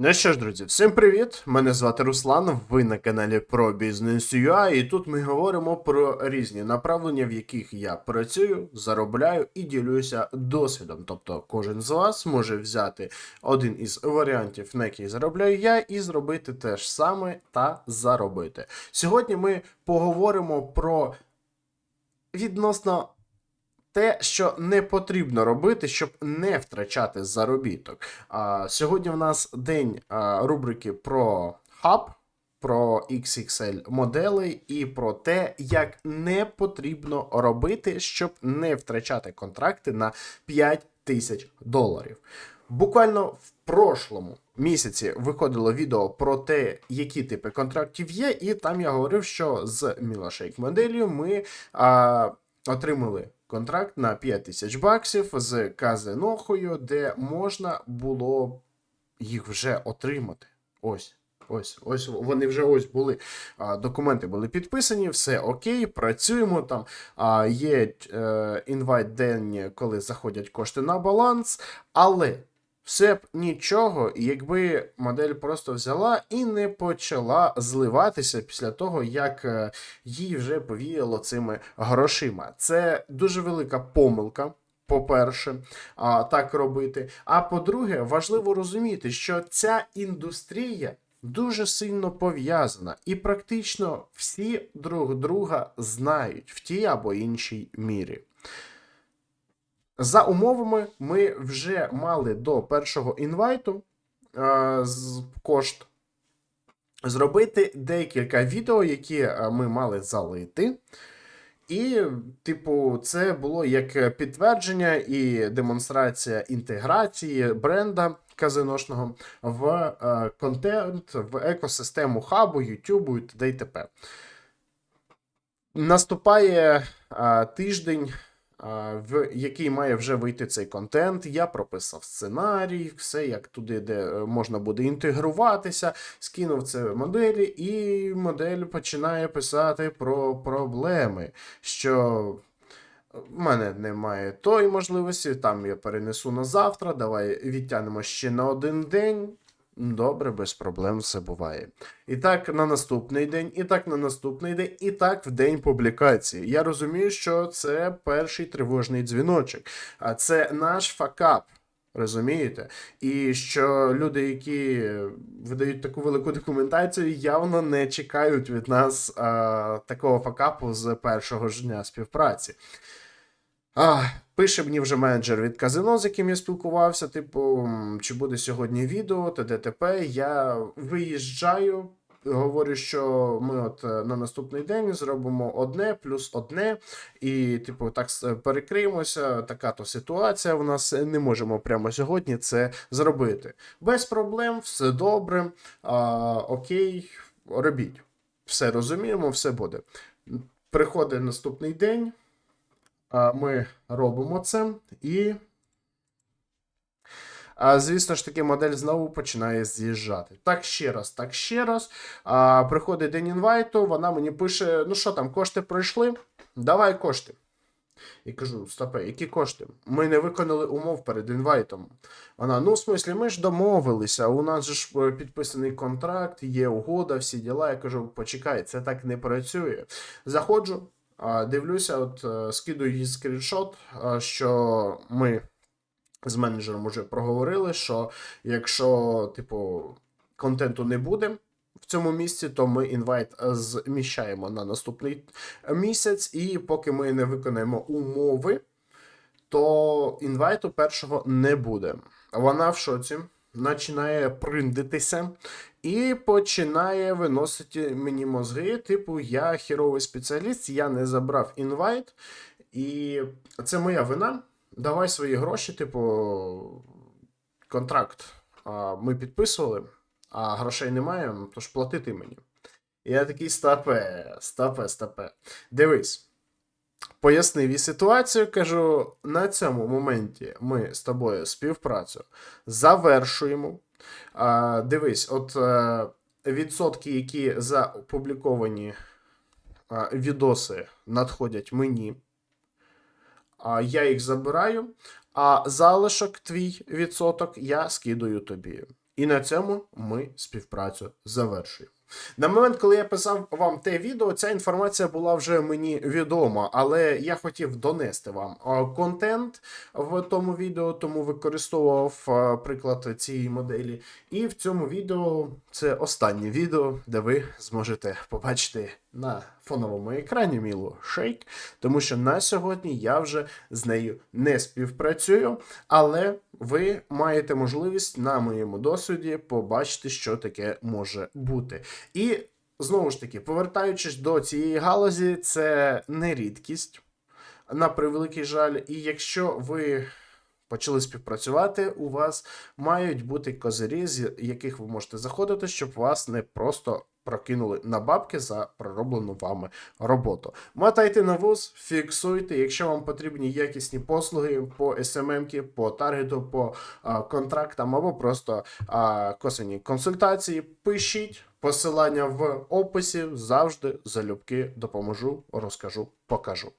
Ну що ж, друзі, всім привіт! Мене звати Руслан. Ви на каналі бізнес і тут ми говоримо про різні направлення, в яких я працюю, заробляю і ділюся досвідом. Тобто, кожен з вас може взяти один із варіантів, на який заробляю я, і зробити те ж саме та заробити. Сьогодні ми поговоримо про відносно те, що не потрібно робити, щоб не втрачати заробіток. А, сьогодні в нас день а, рубрики про хаб, про XXL моделей і про те, як не потрібно робити, щоб не втрачати контракти на 5 тисяч доларів. Буквально в прошлому місяці виходило відео про те, які типи контрактів є, і там я говорив, що з Мілошейк моделлю ми а, отримали контракт на 5 тисяч баксів з казинохою, де можна було їх вже отримати. Ось. Ось, ось вони вже ось були. Документи були підписані, все окей, працюємо там. Є е, інвайт день, коли заходять кошти на баланс, але все б нічого, якби модель просто взяла і не почала зливатися після того, як е, їй вже повіяло цими грошима. Це дуже велика помилка. По-перше, так робити. А по-друге, важливо розуміти, що ця індустрія дуже сильно пов'язана, і практично всі друг друга знають в тій або іншій мірі. За умовами, ми вже мали до першого інвайту е, з кошт зробити декілька відео, які е, ми мали залити. І, типу, це було як підтвердження і демонстрація інтеграції бренда казиношного в е, контент, в екосистему хабу, Ютубу і т.д. і т.п. Наступає тиждень, в який має вже вийти цей контент. Я прописав сценарій, все як туди, де е, можна буде інтегруватися, скинув це моделі, і модель починає писати про проблеми. що в мене немає тої можливості, там я перенесу на завтра, давай відтягнемо ще на один день. Добре, без проблем все буває. І так на наступний день, і так на наступний день, і так в день публікації. Я розумію, що це перший тривожний дзвіночок, а це наш факап. Розумієте? І що люди, які видають таку велику документацію, явно не чекають від нас а, такого факапу з першого ж дня співпраці. А, пише мені вже менеджер від казино, з яким я спілкувався. Типу, чи буде сьогодні відео, ТДТП. Я виїжджаю. Говорю, що ми от е, на наступний день зробимо одне плюс одне, і, типу, так перекриємося. Така то ситуація. У нас е, не можемо прямо сьогодні це зробити. Без проблем, все добре. А, окей, робіть. Все розуміємо, все буде. Приходить наступний день. Ми робимо це і. Звісно ж таки, модель знову починає з'їжджати. Так ще раз, так ще раз. Приходить день інвайту, вона мені пише: ну що там, кошти пройшли? Давай кошти. І кажу, стопе, які кошти? Ми не виконали умов перед інвайтом. Вона, ну, в смислі, ми ж домовилися. У нас ж е, підписаний контракт, є угода, всі діла. Я кажу, почекай, це так не працює. Заходжу, дивлюся, от е, скидую їй скріншот, що ми з менеджером вже проговорили, що якщо, типу, контенту не буде. В цьому місці, то ми інвайт е, зміщаємо на наступний місяць, і поки ми не виконаємо умови, то інвайту першого не буде. Вона в шоці, починає приндитися і починає виносити мені мозги. Типу, я хіровий спеціаліст, я не забрав інвайт, і це моя вина. Давай свої гроші, типу, контракт ми підписували, а грошей немає, тож платити мені. Я такий стапе, стапе, стапе. Дивись. Пояснив їй ситуацію, кажу: на цьому моменті ми з тобою співпрацю завершуємо. А, дивись, от е, відсотки, які заопубліковані а, відоси надходять мені. А, я їх забираю, а залишок твій відсоток я скидаю тобі. І на цьому ми співпрацю завершуємо. На момент, коли я писав вам те відео, ця інформація була вже мені відома, але я хотів донести вам контент в тому відео, тому використовував приклад цієї моделі. І в цьому відео це останнє відео, де ви зможете побачити на фоновому екрані Мілу Шейк, тому що на сьогодні я вже з нею не співпрацюю, але ви маєте можливість на моєму досвіді побачити, що таке може бути. І знову ж таки, повертаючись до цієї галузі, це не рідкість, на превеликий жаль. І якщо ви почали співпрацювати, у вас мають бути козирі, з яких ви можете заходити, щоб вас не просто прокинули на бабки за пророблену вами роботу. Мотайте на вуз, фіксуйте. Якщо вам потрібні якісні послуги по SMM, по таргету, по а, контрактам або просто а, косвенні консультації, пишіть. Посилання в описі завжди залюбки допоможу, розкажу, покажу.